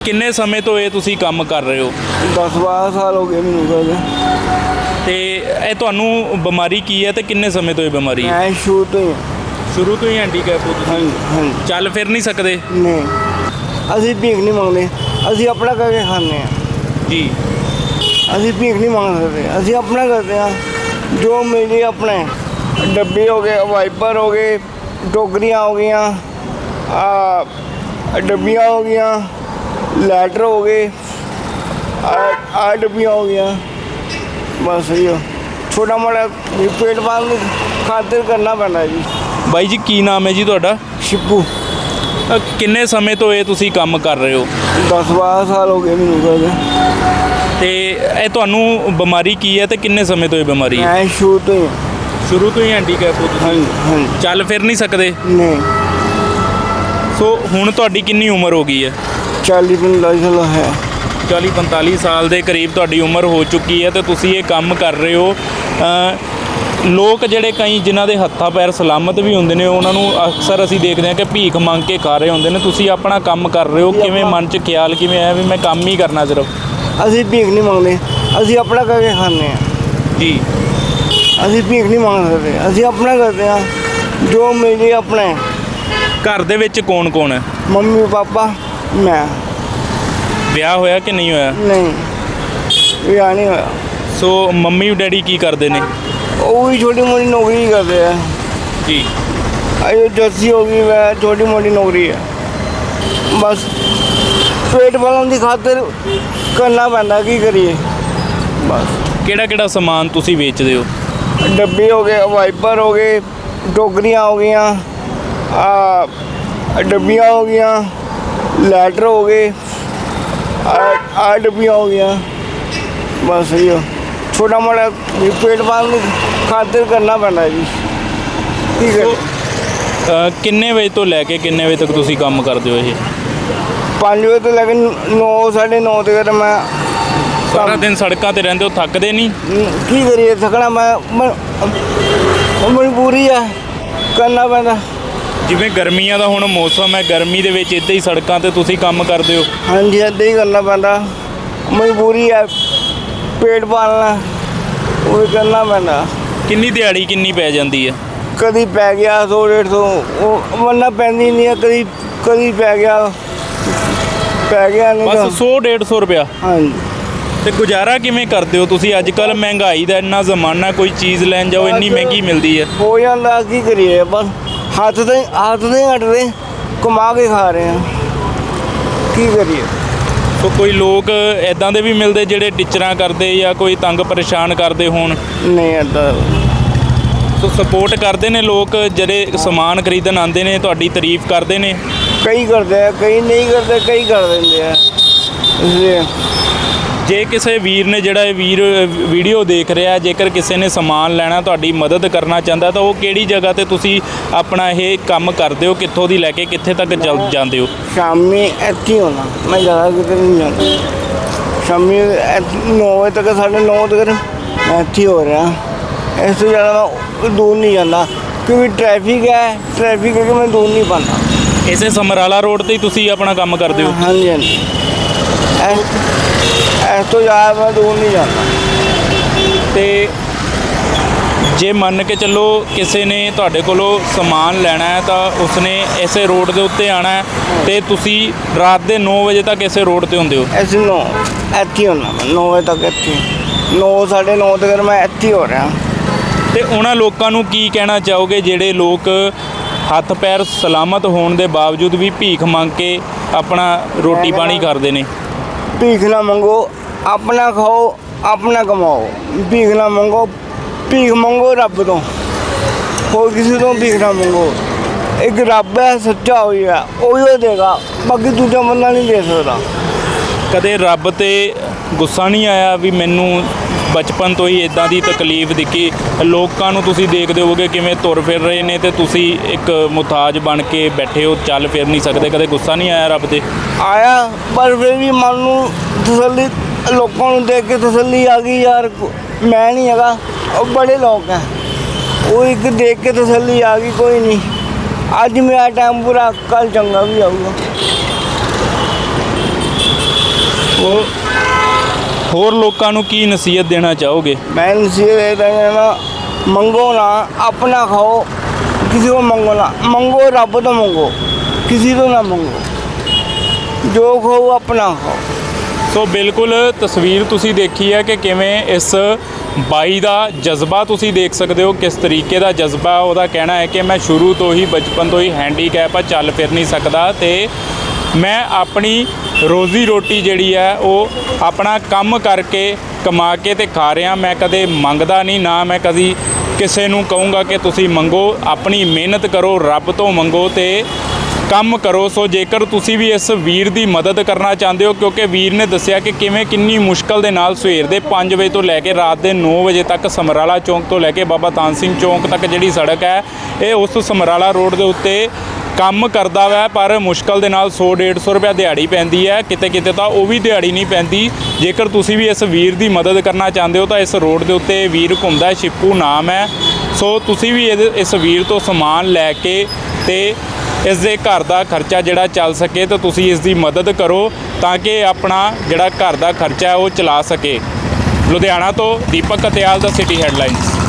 ਕਿੰਨੇ ਸਮੇਂ ਤੋਂ ਇਹ ਤੁਸੀਂ ਕੰਮ ਕਰ ਰਹੇ ਹੋ? 10 12 ਸਾਲ ਹੋ ਗਏ ਮੈਨੂੰ ਕਰਦੇ। ਤੇ ਇਹ ਤੁਹਾਨੂੰ ਬਿਮਾਰੀ ਕੀ ਹੈ ਤੇ ਕਿੰਨੇ ਸਮੇਂ ਤੋਂ ਇਹ ਬਿਮਾਰੀ ਹੈ? ਮੈਂ ਸ਼ੁਰੂ ਤੋਂ ਹੀ ਸ਼ੁਰੂ ਤੋਂ ਹੀ ਹੈਂਡੀਕੈਪ ਹੋ ਤੁਸੀਂ? ਹਾਂਜੀ ਹਾਂਜੀ। ਚੱਲ ਫਿਰ ਨਹੀਂ ਸਕਦੇ? ਨਹੀਂ। ਅਸੀਂ ਭੀਖ ਨਹੀਂ ਮੰਗਦੇ। ਅਸੀਂ ਆਪਣਾ ਕਰਕੇ ਖਾਂਦੇ ਆ ਜੀ। ਅਸੀਂ ਭੀਖ ਨਹੀਂ ਮੰਗ ਸਕਦੇ। ਅਸੀਂ ਆਪਣਾ ਕਰਦੇ ਆ ਜੋ ਮਿਲੇ ਆਪਣੇ। ਡੱਬੇ ਹੋ ਗਏ ਵਾਈਪਰ ਹੋ ਗਏ ਟੋਕਰੀਆਂ ਹੋ ਗਈਆਂ ਆ ਡੱਬੀਆਂ ਹੋ ਗਈਆਂ। ਲੈਟਰ ਹੋ ਗਏ ਆ ਡੱਬੀਆਂ ਹੋ ਗਈਆਂ। ਬਸ ਇਹ ਛੋਟਾ ਮੋਟਾ ਪੇਟ ਪਾਲਣ ਦੀ ਖਾਤਰ ਕਰਨਾ ਪੈਂਦਾ ਜੀ। ਬਾਈ ਜੀ ਕੀ ਨਾਮ ਹੈ ਜੀ ਤੁਹਾਡਾ? ਸ਼ਿਪੂ। ਅ, ਕਿੰਨੇ ਸਮੇਂ ਤੋਂ ਇਹ ਤੁਸੀਂ ਕੰਮ ਕਰ ਰਹੇ ਹੋ? 10 12 ਸਾਲ ਹੋ ਗਏ ਮੈਨੂੰ ਕਰਦੇ ਤੇ ਇਹ ਤੁਹਾਨੂੰ ਬਿਮਾਰੀ ਕੀ ਹੈ ਤੇ ਕਿੰਨੇ ਸਮੇਂ ਤੋਂ ਇਹ ਬਿਮਾਰੀ ਹੈ? ਮੈਂ ਸ਼ੁਰੂ ਤੋਂ ਹੀ ਸ਼ੁਰੂ ਤੋਂ ਹੀ ਹੈਂਡੀਕੈਪ ਹੋ ਤੁਸੀਂ? ਹਾਂਜੀ ਹਾਂਜੀ। ਚੱਲ ਫਿਰ ਨਹੀਂ ਸਕਦੇ? ਨਹੀਂ। ਸੋ ਹੁਣ ਤੁਹਾਡੀ ਕਿੰਨੀ ਉਮਰ ਹੋ ਗਈ ਹੈ? 40 45 ਸਾਲ ਹੈ। 40 45 ਸਾਲ ਦੇ ਕਰੀਬ ਤੁਹਾਡੀ ਉਮਰ ਹੋ ਚੁੱਕੀ ਹੈ ਤੇ ਤੁਸੀਂ ਇਹ ਕੰਮ ਕਰ ਰਹੇ ਹੋ। ਅ, ਲੋਕ ਜਿਹੜੇ ਕਈ ਜਿਨ੍ਹਾਂ ਦੇ ਹੱਥਾਂ ਪੈਰ ਸਲਾਮਤ ਵੀ ਹੁੰਦੇ ਨੇ ਉਹਨਾਂ ਨੂੰ ਅਕਸਰ ਅਸੀਂ ਦੇਖਦੇ ਹਾਂ ਕਿ ਭੀਖ ਮੰਗ ਕੇ ਖਾ ਰਹੇ ਹੁੰਦੇ ਨੇ। ਤੁਸੀਂ ਆਪਣਾ ਕੰਮ ਕਰ ਰਹੇ ਹੋ ਕਿਵੇਂ ਮਨ 'ਚ ਖਿਆਲ ਕਿਵੇਂ ਆਇਆ ਵੀ ਮੈਂ ਕੰਮ ਹੀ ਕਰਨਾ ਸਿਰਫ? ਅਸੀਂ ਭੀਖ ਨਹੀਂ ਮੰਗਦੇ। ਅਸੀਂ ਆਪਣਾ ਕਰਕੇ ਖਾਂਦੇ ਆ ਜੀ। ਅਸੀਂ ਭੀਖ ਨਹੀਂ ਮੰਗ ਸਕਦੇ। ਅਸੀਂ ਆਪਣਾ ਕਰਦੇ ਆ ਜੋ ਮਿਲੇ ਆਪਣੇ ਘਰ ਦੇ ਵਿੱਚ ਕੌਣ ਕੌਣ ਹੈ? Mummy papa. ਮੈਂ। ਵਿਆਹ ਹੋਇਆ ਕਿ ਨਹੀਂ ਹੋਇਆ? ਨਹੀਂ। ਵਿਆਹ ਨਹੀਂ ਹੋਇਆ। ਸੋ ਮੰਮੀ ਡੈਡੀ ਕੀ ਕਰਦੇ ਨੇ? ਉਹ ਵੀ ਛੋਟੀ ਮੋਟੀ ਨੌਕਰੀ ਕਰਦੇ ਆ। ਜੀ। ਅਜੇ ਜੱਸੀ ਹੋ ਗਈ ਵੈ ਛੋਟੀ ਮੋਟੀ ਨੌਕਰੀ ਹੈ ਬਸ ਪੇਟ ਪਾਲਣ ਦੀ ਖਾਤਰ ਕਰਨਾ ਪੈਂਦਾ ਕੀ ਕਰੀਏ? ਬਸ। ਕਿਹੜਾ ਕਿਹੜਾ ਸਮਾਨ ਤੁਸੀਂ ਵੇਚਦੇ ਹੋ? ਡੱਬੇ ਹੋ ਗਏ ਵਾਈਪਰ ਹੋ ਗਏ ਟੋਕਰੀਆਂ ਹੋ ਗਈਆਂ ਆ ਡੱਬੀਆਂ ਹੋ ਗਈਆਂ। ਲੈਟਰ ਹੋ ਗਏ। ਆ ਡੱਬੀਆਂ ਹੋ ਗਈਆਂ। ਬਸ ਇਹ ਛੋਟਾ ਮੋਟਾ ਪੇਟ ਪਾਲਣ ਦੀ ਖਾਤਰ ਕਰਨਾ ਪੈਂਦਾ ਜੀ। ਠੀਕ ਹੈ। ਕਿੰਨੇ ਵਜੇ ਤੋਂ ਲੈ ਕੇ ਕਿੰਨੇ ਵਜੇ ਤੱਕ ਤੁਸੀਂ ਕੰਮ ਕਰਦੇ ਹੋ ਇਹ? 5 ਵਜੇ ਤੋਂ ਲੈ ਕੇ 9 9:30 ਤੱਕ ਮੈਂ ਸਾਰਾ ਦਿਨ ਸੜਕਾਂ ਤੇ ਰਹਿੰਦੇ ਹੋ ਥੱਕਦੇ ਨਹੀਂ? ਕੀ ਕਰੀਏ ਥਕਣਾ ਮੈਂ ਮ- ਮਜਬੂਰੀ ਆ ਕਰਨਾ ਪੈਂਦਾ। ਜਿਵੇਂ ਗਰਮੀਆਂ ਦਾ ਹੁਣ ਮੌਸਮ ਹੈ ਗਰਮੀ ਦੇ ਵਿੱਚ ਇੱਦਾਂ ਹੀ ਸੜਕਾਂ ਤੇ ਤੁਸੀਂ ਕੰਮ ਕਰਦੇ ਹੋ? ਹਾਂਜੀ ਏਦਾਂ ਹੀ ਕਰਨਾ ਪੈਂਦਾ। ਮਜਬੂਰੀ ਆ ਪੇਟ ਪਾਲਣਾ ਉਹ ਵੀ ਕਰਨਾ ਪੈਂਦਾ। ਕਿੰਨੀ ਦਿਹਾੜੀ ਕਿੰਨੀ ਪੈ ਜਾਂਦੀ ਹੈ? ਕਦੀ ਪੈ ਗਿਆ 100 150 ਉਹ ਮੰਨਾ ਪੈਂਦੀ ਨਹੀਂ ਆ ਕਦੀ ਕਦੀ ਪੈ ਗਿਆ। ਪੈ ਗਿਆ ਨਹੀਂ ਤਾਂ। ਬਸ 100 150 ਰੁਪਿਆ ਹਾਂਜੀ। ਤੇ ਗੁਜ਼ਾਰਾ ਕਿਵੇਂ ਕਰਦੇ ਹੋ ਤੁਸੀਂ? ਅੱਜ ਕੱਲ ਮਹਿੰਗਾਈ ਦਾ ਇੰਨਾ ਜ਼ਮਾਨਾ ਕੋਈ ਚੀਜ਼ ਲੈਣ ਜਾਓ ਇੰਨੀ ਮਹਿੰਗੀ ਮਿਲਦੀ ਹੈ। ਹੋ ਜਾਂਦਾ ਕੀ ਕਰੀਏ ਬਸ ਹੱਥ ਤੇ ਹੱਥ ਤੇ ਹਟਦੇ ਕਮਾ ਕੇ ਖਾ ਰਹੇ ਆ। ਕੀ ਕਰੀਏ? ਸੋ ਕੋਈ ਲੋਕ ਐਦਾਂ ਦੇ ਵੀ ਮਿਲਦੇ ਜਿਹੜੇ ਟੀਚਰਾਂ ਕਰਦੇ ਜਾਂ ਕੋਈ ਤੰਗ ਪਰੇਸ਼ਾਨ ਕਰਦੇ ਹੋਣ? ਨਹੀਂ ਏਦਾਂ ਸੋ ਸਪੋਰਟ ਕਰਦੇ ਨੇ ਲੋਕ ਜਿਹੜੇ ਸਮਾਨ ਖਰੀਦਣ ਆਉਂਦੇ ਨੇ ਤੁਹਾਡੀ ਤਾਰੀਫ ਕਰਦੇ ਨੇ? ਕਈ ਕਰਦੇ ਆ ਕਈ ਨਹੀਂ ਕਰਦੇ ਕਈ ਕਰ ਦਿੰਦੇ ਆ। ਇਸ ਲਈ ਜੇ ਕਿਸੇ ਵੀਰ ਨੇ ਜਿਹੜਾ ਇਹ ਵੀਰ ਵੀਡੀਓ ਦੇਖ ਰਿਹਾ ਜੇਕਰ ਕਿਸੇ ਨੇ ਸਮਾਨ ਲੈਣਾ ਤੁਹਾਡੀ ਮਦਦ ਕਰਨਾ ਚਾਹੁੰਦਾ ਤਾਂ ਉਹ ਕਿਹੜੀ ਜਗ੍ਹਾ ਤੇ ਤੁਸੀਂ ਆਪਣਾ ਇਹ ਕੰਮ ਕਰਦੇ ਹੋ? ਕਿੱਥੋਂ ਦੀ ਲੈ ਕੇ ਕਿੱਥੇ ਤੱਕ ਚੱਲ ਜਾਂਦੇ ਹੋ? ਸ਼ਾਮੀ ਇੱਥੇ ਹੋਣਾ। ਮੈਂ ਜ਼ਿਆਦਾ ਕਿਤੇ ਨਹੀਂ ਜਾਂਦਾ ਸ਼ਾਮੀ 9 ਵਜੇ ਤੱਕ ਸਾਢੇ ਨੌ ਤੱਕ ਮੈਂ ਇੱਥੇ ਹੀ ਹੋ ਰਿਹਾ। ਇਸ ਤੋਂ ਜ਼ਿਆਦਾ ਮੈਂ ਦੂਰ ਨਹੀਂ ਜਾਂਦਾ। ਕਿਉਂਕਿ ਟ੍ਰੈਫਿਕ ਹੈ ਟ੍ਰੈਫਿਕ ਕਰਕੇ ਮੈਂ ਦੂਰ ਨਹੀਂ ਪਾਉਂਦਾ ਇਸੇ ਸਮਰਾਲਾ ਰੋਡ ਤੇ ਹੀ ਤੁਸੀਂ ਆਪਣਾ ਕੰਮ ਕਰਦੇ ਹੋ? ਹਾਂਜੀ ਹਾਂਜੀ। ਇਸ ਤੋਂ ਜ਼ਿਆਦਾ ਮੈਂ ਦੂਰ ਨਹੀਂ ਜਾਂਦਾ। ਤੇ ਜੇ ਮੰਨ ਕੇ ਚੱਲੋ ਕਿਸੇ ਨੇ ਤੁਹਾਡੇ ਕੋਲੋਂ ਸਮਾਨ ਲੈਣਾ ਹੈ ਤਾਂ ਉਸਨੇ ਇਸੇ ਰੋਡ ਦੇ ਉੱਤੇ ਆਣਾ ਹੈ ਤੇ ਤੁਸੀਂ ਰਾਤ ਦੇ 9 ਵਜੇ ਤੱਕ ਇਸੇ ਰੋਡ ਤੇ ਹੁੰਦੇ ਹੋ। ਐਸੇ ਨੌ ਇੱਥੇ ਹੀ ਹੋਣਾ ਮੈਂ 9 ਵਜੇ ਤੱਕ ਇੱਥੇ 9 ਸਾਢੇ ਨੌ ਤੱਕ ਮੈਂ ਇੱਥੇ ਹੀ ਹੋ ਰਿਹਾ। ਤੇ ਉਹਨਾਂ ਲੋਕਾਂ ਨੂੰ ਕੀ ਕਹਿਣਾ ਚਾਹੋਗੇ ਜਿਹੜੇ ਲੋਕ ਹੱਥ ਪੈਰ ਸਲਾਮਤ ਹੋਣ ਦੇ ਬਾਵਜੂਦ ਵੀ ਭੀਖ ਮੰਗ ਕੇ ਆਪਣਾ ਰੋਟੀ ਪਾਣੀ ਕਰਦੇ ਨੇ? ਭੀਖ ਨਾ ਮੰਗੋ ਆਪਣਾ ਖਾਓ ਆਪਣਾ ਕਮਾਓ। ਭੀਖ ਨਾ ਮੰਗੋ ਭੀਖ ਮੰਗੋ ਰੱਬ ਤੋਂ। ਹੋਰ ਕਿਸੇ ਤੋਂ ਭੀਖ ਨਾ ਮੰਗੋ। ਇੱਕ ਰੱਬ ਹੈ ਸੱਚਾ ਹੋਇਆ ਉਹੀ ਉਹ ਦੇਗਾ। ਬਾਕੀ ਦੂਜਾ ਬੰਦਾ ਨਹੀਂ ਦੇ ਸਕਦਾ। ਕਦੇ ਰੱਬ ਤੇ ਗੁੱਸਾ ਨਹੀਂ ਆਇਆ ਵੀ ਮੈਨੂੰ ਬਚਪਨ ਤੋਂ ਹੀ ਇਦਾਂ ਦੀ ਤਕਲੀਫ ਦਿੱਤੀ? ਲੋਕਾਂ ਨੂੰ ਤੁਸੀਂ ਦੇਖਦੇ ਹੋਵੋਗੇ ਕਿਵੇਂ ਤੁਰ ਫਿਰ ਰਹੇ ਨੇ ਤੇ ਤੁਸੀਂ ਇੱਕ ਮੁਤਾਜ ਬਣ ਕੇ ਬੈਠੇ ਹੋ ਚੱਲ ਫਿਰ ਨਹੀਂ ਸਕਦੇ। ਕਦੇ ਗੁੱਸਾ ਨਹੀਂ ਆਇਆ ਰੱਬ ਤੇ? ਆਇਆ ਪਰ ਫਿਰ ਵੀ ਮਨ ਨੂੰ ਤਸੱਲੀ ਲੋਕਾਂ ਨੂੰ ਦੇਖ ਕੇ ਤਸੱਲੀ ਆ ਗਈ ਯਾਰ ਮੈਂ ਨਹੀਂ ਹੈਗਾ। ਉਹ ਬੜੇ ਲੋਕ ਹੈ ਉਹ ਇੱਕ ਦੇਖ ਕੇ ਤਸੱਲੀ ਆ ਗਈ ਕੋਈ ਨਹੀਂ। ਅੱਜ ਮੇਰਾ ਟਾਈਮ ਬੁਰਾ ਕੱਲ ਚੰਗਾ ਵੀ ਆਊਗਾ। ਉਹ ਹੋਰ ਲੋਕਾਂ ਨੂੰ ਕੀ ਨਸੀਹਤ ਦੇਣਾ ਚਾਹੋਗੇ? ਮੈਂ ਨਸੀਹਤ ਦੇ ਦੇਣਾ ਮੰਗੋ ਨਾ ਆਪਣਾ ਖਾਓ ਕਿਸੇ को ਮੰਗੋ ਨਾ। ਮੰਗੋ ਰੱਬ ਤੋਂ ਮੰਗੋ ਕਿਸੇ ਤੋਂ ਨਾ ਮੰਗੋ। ਜੋ ਖਾਓ ਆਪਣਾ ਖਾਓ। ਸੋ ਬਿਲਕੁਲ ਤਸਵੀਰ ਤੁਸੀਂ ਦੇਖੀ ਹੈ ਕਿ ਕਿਵੇਂ ਇਸ ਬਾਈ ਦਾ ਜਜ਼ਬਾ ਤੁਸੀਂ ਦੇਖ ਸਕਦੇ ਹੋ, ਕਿਸ ਤਰੀਕੇ ਦਾ ਜਜ਼ਬਾ ਉਹਦਾ ਕਹਿਣਾ ਹੈ ਕਿ ਮੈਂ ਸ਼ੁਰੂ ਤੋਂ ਹੀ, ਬਚਪਨ ਤੋਂ ਹੀ ਹੈਂਡੀਕੈਪ ਆ, ਚੱਲ ਫਿਰ ਨਹੀਂ ਸਕਦਾ ਤੇ ਮੈਂ ਆਪਣੀ ਰੋਜ਼ੀ ਰੋਟੀ ਜਿਹੜੀ ਹੈ ਉਹ ਆਪਣਾ ਕੰਮ ਕਰਕੇ ਕਮਾ ਕੇ ਤੇ ਖਾ ਰਿਹਾ, ਮੈਂ ਕਦੇ ਮੰਗਦਾ ਨਹੀਂ, ਨਾ ਮੈਂ ਕਦੀ ਕਿਸੇ ਨੂੰ ਕਹੂੰਗਾ ਕਿ ਤੁਸੀਂ ਮੰਗੋ, ਆਪਣੀ ਮਿਹਨਤ ਕਰੋ, ਰੱਬ ਤੋਂ ਮੰਗੋ ਤੇ ਕੰਮ ਕਰੋ। ਸੋ ਜੇਕਰ ਤੁਸੀਂ ਵੀ ਇਸ ਵੀਰ ਦੀ ਮਦਦ ਕਰਨਾ ਚਾਹੁੰਦੇ ਹੋ ਕਿਉਂਕਿ ਵੀਰ ਨੇ ਦੱਸਿਆ ਕਿ ਕਿਵੇਂ ਕਿੰਨੀ ਮੁਸ਼ਕਲ ਦੇ ਨਾਲ ਸਵੇਰ ਦੇ 5 ਵਜੇ ਤੋਂ ਲੈ ਕੇ ਰਾਤ ਦੇ 9 ਵਜੇ ਤੱਕ ਸਮਰਾਲਾ ਚੌਂਕ ਤੋਂ ਲੈ ਕੇ ਬਾਬਾ ਤਾਨ ਸਿੰਘ ਚੌਂਕ ਤੱਕ ਜਿਹੜੀ ਸੜਕ ਹੈ ਇਹ ਉਸ ਸਮਰਾਲਾ ਰੋਡ ਦੇ ਉੱਤੇ ਕੰਮ ਕਰਦਾ ਵਾ ਪਰ ਮੁਸ਼ਕਲ ਦੇ ਨਾਲ 100 150 ਰੁਪਏ ਦਿਹਾੜੀ ਪੈਂਦੀ ਹੈ। ਕਿਤੇ ਕਿਤੇ ਤਾਂ ਉਹ ਵੀ ਦਿਹਾੜੀ ਨਹੀਂ ਪੈਂਦੀ। ਜੇਕਰ ਤੁਸੀਂ ਵੀ ਇਸ ਵੀਰ ਦੀ ਮਦਦ ਕਰਨਾ ਚਾਹੁੰਦੇ ਹੋ ਤਾਂ ਇਸ ਰੋਡ ਦੇ ਉੱਤੇ ਇਹ ਵੀਰ ਘੁੰਮਦਾ ਹੈ, ਸ਼ਿਪੂ ਨਾਮ ਹੈ। ਸੋ ਤੁਸੀਂ ਵੀ ਇਹਦੇ- ਇਸ ਵੀਰ ਤੋਂ ਸਮਾਨ ਲੈ ਕੇ ਤੇ ਇਸ ਦੇ ਘਰ ਦਾ ਖਰਚਾ ਜਿਹੜਾ ਚੱਲ ਸਕੇ ਤਾਂ ਤੁਸੀਂ ਇਸ ਦੀ ਮਦਦ ਕਰੋ ਤਾਂ ਕਿ ਆਪਣਾ ਜਿਹੜਾ ਘਰ ਦਾ ਖਰਚਾ ਉਹ ਚਲਾ ਸਕੇ। ਲੁਧਿਆਣਾ ਤੋਂ ਦੀਪਕ ਕਤਿਆਲ ਦਾ ਸਿਟੀ ਹੈਡਲਾਈਨਸ।